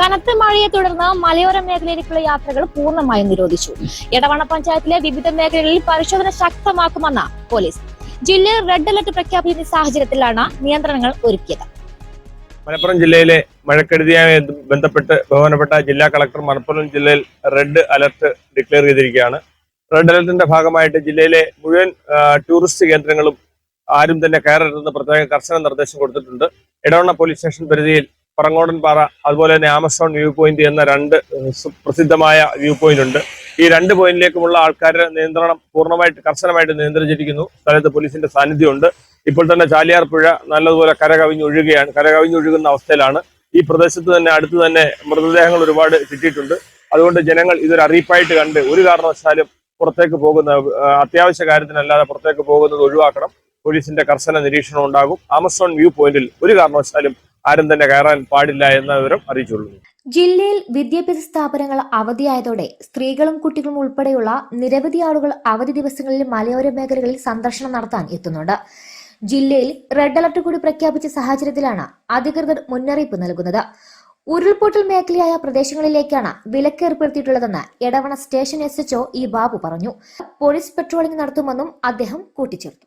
കനത്ത മഴയെ തുടർന്ന് മലയോര മേഖലയിലേക്കുള്ള യാത്രകൾ പൂർണമായും നിരോധിച്ചു. എടവണ പഞ്ചായത്തിലെ വിവിധ മേഖലകളിൽ പരിശോധന ശക്തമാക്കുമെന്ന പോലീസ്. ജില്ലയിൽ റെഡ് അലർട്ട് പ്രഖ്യാപിക്കുന്ന സാഹചര്യത്തിലാണ് നിയന്ത്രണങ്ങൾ ഒരുക്കിയത്. മലപ്പുറം ജില്ലയിലെ മഴക്കെടുതിയുമായി ബന്ധപ്പെട്ട് ബഹുമാനപ്പെട്ട ജില്ലാ കളക്ടർ മലപ്പുറം ജില്ലയിൽ റെഡ് അലർട്ട് ഡിക്ലെയർ ചെയ്തിരിക്കുകയാണ്. റെഡ് അലർട്ടിന്റെ ഭാഗമായിട്ട് ജില്ലയിലെ മുഴുവൻ ടൂറിസ്റ്റ് കേന്ദ്രങ്ങളും ആരും തന്നെ കയറരുതെന്ന് പ്രത്യേക കർശന നിർദ്ദേശം കൊടുത്തിട്ടുണ്ട്. ഇടവണ്ണ പോലീസ് സ്റ്റേഷൻ പരിധിയിൽ പറങ്ങോടൻ പാറ അതുപോലെ തന്നെ ആമസോൺ വ്യൂ പോയിന്റ് എന്ന രണ്ട് പ്രസിദ്ധമായ വ്യൂ പോയിന്റ് ഉണ്ട്. ഈ രണ്ട് പോയിന്റിലേക്കുമുള്ള ആൾക്കാരുടെ നിയന്ത്രണം പൂർണമായിട്ട് കർശനമായിട്ട് നിയന്ത്രിച്ചിരിക്കുന്നു. സ്ഥലത്ത് പോലീസിന്റെ സാന്നിധ്യമുണ്ട്. ഇപ്പോൾ തന്നെ ചാലിയാർ പുഴ നല്ലതുപോലെ കരകവിഞ്ഞൊഴുകയാണ് കരകവിഞ്ഞൊഴുകുന്ന അവസ്ഥയിലാണ്. ഈ പ്രദേശത്ത് തന്നെ അടുത്ത് തന്നെ മൃതദേഹങ്ങൾ ഒരുപാട് കിട്ടിയിട്ടുണ്ട്. അതുകൊണ്ട് ജനങ്ങൾ ഇതൊരു അറിയിപ്പായിട്ട് കണ്ട് ഒരു കാരണവശാലും പുറത്തേക്ക് പോകുന്ന അത്യാവശ്യ കാര്യത്തിനല്ലാതെ പുറത്തേക്ക് പോകുന്നത് ഒഴിവാക്കണം. പോലീസിന്റെ കർശന നിരീക്ഷണം ഉണ്ടാകും. ആമസോൺ വ്യൂ പോയിന്റിൽ ഒരു കാരണവശാലും ആരും തന്നെ കയറാൻ പാടില്ല എന്ന വിവരം അറിയിച്ചുള്ളൂ. ജില്ലയിൽ വിദ്യാഭ്യാസ സ്ഥാപനങ്ങൾ അവധിയായതോടെ സ്ത്രീകളും കുട്ടികളും ഉൾപ്പെടെയുള്ള നിരവധി ആളുകൾ അവധി ദിവസങ്ങളിൽ മലയോര മേഖലകളിൽ സന്ദർശനം നടത്താൻ എത്തുന്നുണ്ട്. ജില്ലയിൽ റെഡ് അലർട്ട് കൂടി പ്രഖ്യാപിച്ച സാഹചര്യത്തിലാണ് അധികൃതർ മുന്നറിയിപ്പ് നൽകുന്നത്. ഉരുൾപൊട്ടൽ മേഖലയായ പ്രദേശങ്ങളിലേക്കാണ് വിലക്ക് ഏർപ്പെടുത്തിയിട്ടുള്ളതെന്ന് Edavanna station S H O E Babu പറഞ്ഞു. പോലീസ് പെട്രോളിംഗ് നടത്തുമെന്നും അദ്ദേഹം കൂട്ടിച്ചേർത്തു.